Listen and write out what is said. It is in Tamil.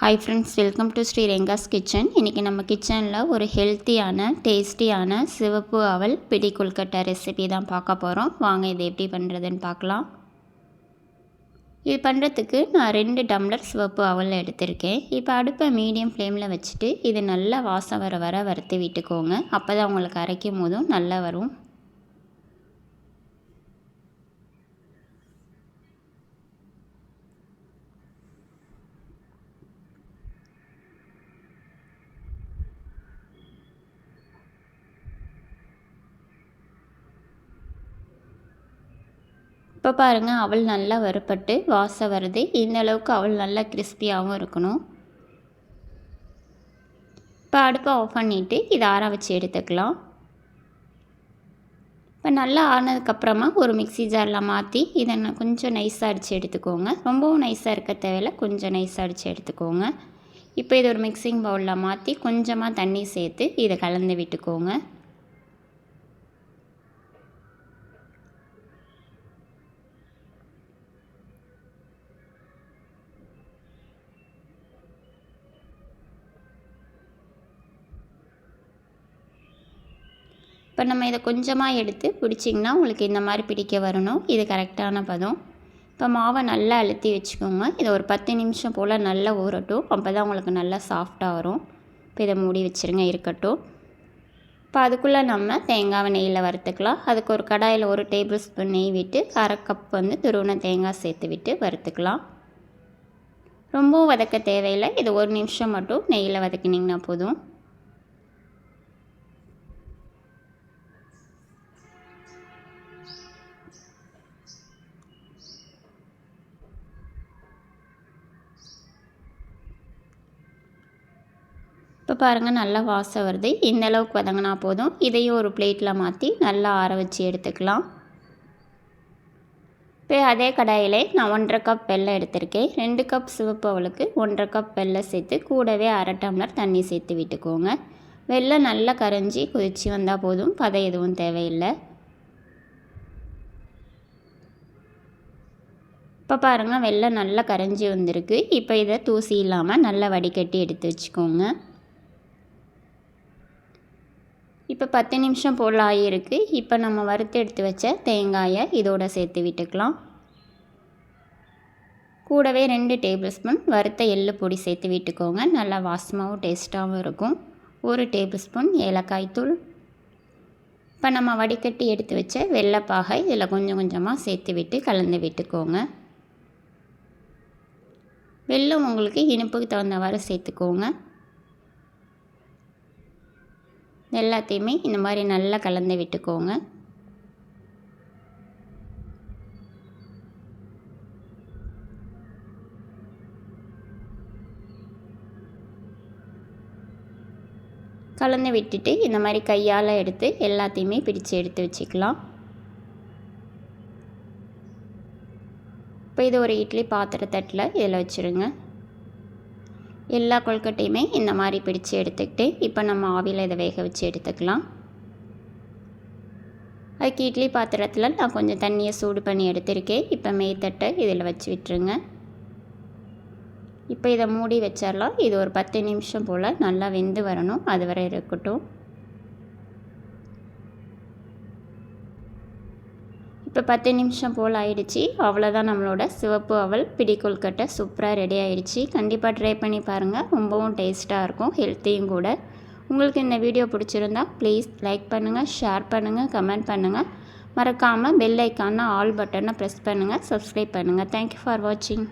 Hi friends welcome to Sri Renga's kitchen இன்றைக்கி நம்ம கிச்சனில் ஒரு ஹெல்த்தியான டேஸ்டியான சிவப்பு அவல் பிடி கொல்கட்டை ரெசிபி தான் பார்க்க போகிறோம் வாங்க இது எப்படி பண்ணுறதுன்னு பார்க்கலாம். இது பண்ணுறதுக்கு நான் ரெண்டு டம்ளர் சிவப்பு அவல் எடுத்திருக்கேன். இப்போ அடுப்பை மீடியம் ஃப்ளேமில் வச்சுட்டு இது நல்லா வாசம் வர வர வறுத்து விட்டுக்கோங்க. அப்போ தான் உங்களுக்கு அரைக்கும் போதும் நல்லா வரும். இப்போ பாருங்கள் அவள் நல்லா வறுப்பட்டு வாசம் வருது. இந்த அளவுக்கு அவள் நல்லா கிறிஸ்பியாகவும் இருக்கணும். இப்போ அடுப்பை ஆஃப் பண்ணிவிட்டு இதை ஆற வச்சு எடுத்துக்கலாம். இப்போ நல்லா ஆனதுக்கப்புறமா ஒரு மிக்சி ஜாரில் மாற்றி இதை கொஞ்சம் நைஸாக அடித்து எடுத்துக்கோங்க. ரொம்பவும் நைஸாக இருக்க தேவையில்ல கொஞ்சம் நைஸாக அடித்து எடுத்துக்கோங்க. இப்போ இது ஒரு மிக்சிங் பவுலில் மாற்றி கொஞ்சமாக தண்ணி சேர்த்து இதை கலந்து விட்டுக்கோங்க. இப்போ நம்ம இதை கொஞ்சமாக எடுத்து பிடிச்சிங்கன்னா உங்களுக்கு இந்த மாதிரி பிடிக்க வரணும். இது கரெக்டான பதம். இப்போ மாவை நல்லா அழுத்தி வச்சுக்கோங்க. இதை ஒரு பத்து நிமிஷம் போல் நல்லா ஊறட்டும். அப்போ தான் உங்களுக்கு நல்லா சாஃப்டாக வரும். இப்போ இதை மூடி வச்சுருங்க இருக்கட்டும். இப்போ அதுக்குள்ளே நம்ம தேங்காவை நெய்யில் வறுத்துக்கலாம். அதுக்கு ஒரு கடாயில் ஒரு டேபிள் ஸ்பூன் நெய் விட்டு அரை கப் வந்து துருவன தேங்காய் சேர்த்து விட்டு வறுத்துக்கலாம். ரொம்பவும் வதக்க தேவையில்லை. இது ஒரு நிமிஷம் மட்டும் நெய்யில் வதக்கினிங்கன்னா போதும். பாருங்கள் நல்லா வாசம் வருது. இந்தளவுக்கு வதங்கினா போதும். இதையும் ஒரு பிளேட்டில் மாற்றி நல்லா ஆற வச்சு எடுத்துக்கலாம். இப்போ அதே கடாயிலே நான் ஒன்றரை கப் வெள்ளம் எடுத்திருக்கேன். ரெண்டு கப் சிவப்பு அவளுக்கு ஒன்றரை கப் வெள்ளம் சேர்த்து கூடவே அரை டம்ளர் தண்ணி சேர்த்து விட்டுக்கோங்க. வெள்ளம் நல்லா கரைஞ்சி கொதித்து வந்தால் போதும். பதை எதுவும் தேவையில்லை. இப்போ பாருங்கள் வெள்ளம் நல்லா கரைஞ்சி வந்திருக்கு. இப்போ இதை தூசி இல்லாமல் நல்லா வடிகட்டி எடுத்து வச்சுக்கோங்க. இப்போ பத்து நிமிஷம் போல் ஆகியிருக்கு. இப்போ நம்ம வறுத்து எடுத்து வச்ச தேங்காயை இதோடு சேர்த்து விட்டுக்கலாம். கூடவே ரெண்டு டேபிள் ஸ்பூன் வறுத்த எள்ளு பொடி சேர்த்து விட்டுக்கோங்க. நல்லா வாசமாகவும் டேஸ்ட்டாகவும் இருக்கும். ஒரு டேபிள் ஸ்பூன் ஏலக்காய் தூள். இப்போ நம்ம வடிகட்டி எடுத்து வச்ச வெள்ளைப்பாகை இதில் கொஞ்சம் கொஞ்சமாக சேர்த்து விட்டு கலந்து விட்டுக்கோங்க. வெள்ளம் உங்களுக்கு இனிப்புக்கு தகுந்தவாறு சேர்த்துக்கோங்க. எல்லாத்தையுமே இந்த மாதிரி நல்லா கலந்து விட்டுக்கோங்க. கலந்து விட்டுட்டு இந்த மாதிரி கையால் எடுத்து எல்லாத்தையுமே பிடிச்சு எடுத்து வச்சுக்கலாம். இப்போ இது ஒரு இட்லி பாத்திர தட்டில் இதில் வச்சுருங்க. எல்லா கொழுக்கட்டையுமே இந்த மாதிரி பிடிச்சு எடுத்துக்கிட்டு இப்போ நம்ம ஆவியில் இதை வேக வச்சு எடுத்துக்கலாம். அதுக்கு இட்லி பாத்திரத்தில் நான் கொஞ்சம் தண்ணியை சூடு பண்ணி எடுத்திருக்கேன். இப்போ மெய்த்தட்டை இதில் வச்சு விட்டுருங்க. இப்போ இதை மூடி வச்சிடலாம். இது ஒரு பத்து நிமிஷம் போல் நல்லா வெந்து வரணும். அது வரை இருக்கட்டும். இப்போ பத்து நிமிஷம் போல் ஆயிடுச்சு. அவ்வளோதான் நம்மளோட சிவப்பு அவல் பிடி கொல்கட்டை சூப்பராக ரெடி ஆயிடுச்சு. கண்டிப்பாக ட்ரை பண்ணி பாருங்கள் ரொம்பவும் டேஸ்ட்டாக இருக்கும். ஹெல்த்தியும் கூட. உங்களுக்கு இந்த வீடியோ பிடிச்சிருந்தா ப்ளீஸ் லைக் பண்ணுங்கள் ஷேர் பண்ணுங்கள் கமெண்ட் பண்ணுங்கள் மறக்காமல் பெல் ஐக்கான ஆல் பட்டனை ப்ரெஸ் பண்ணுங்கள் சப்ஸ்கிரைப் பண்ணுங்கள் தேங்க்யூ ஃபார் வாட்சிங்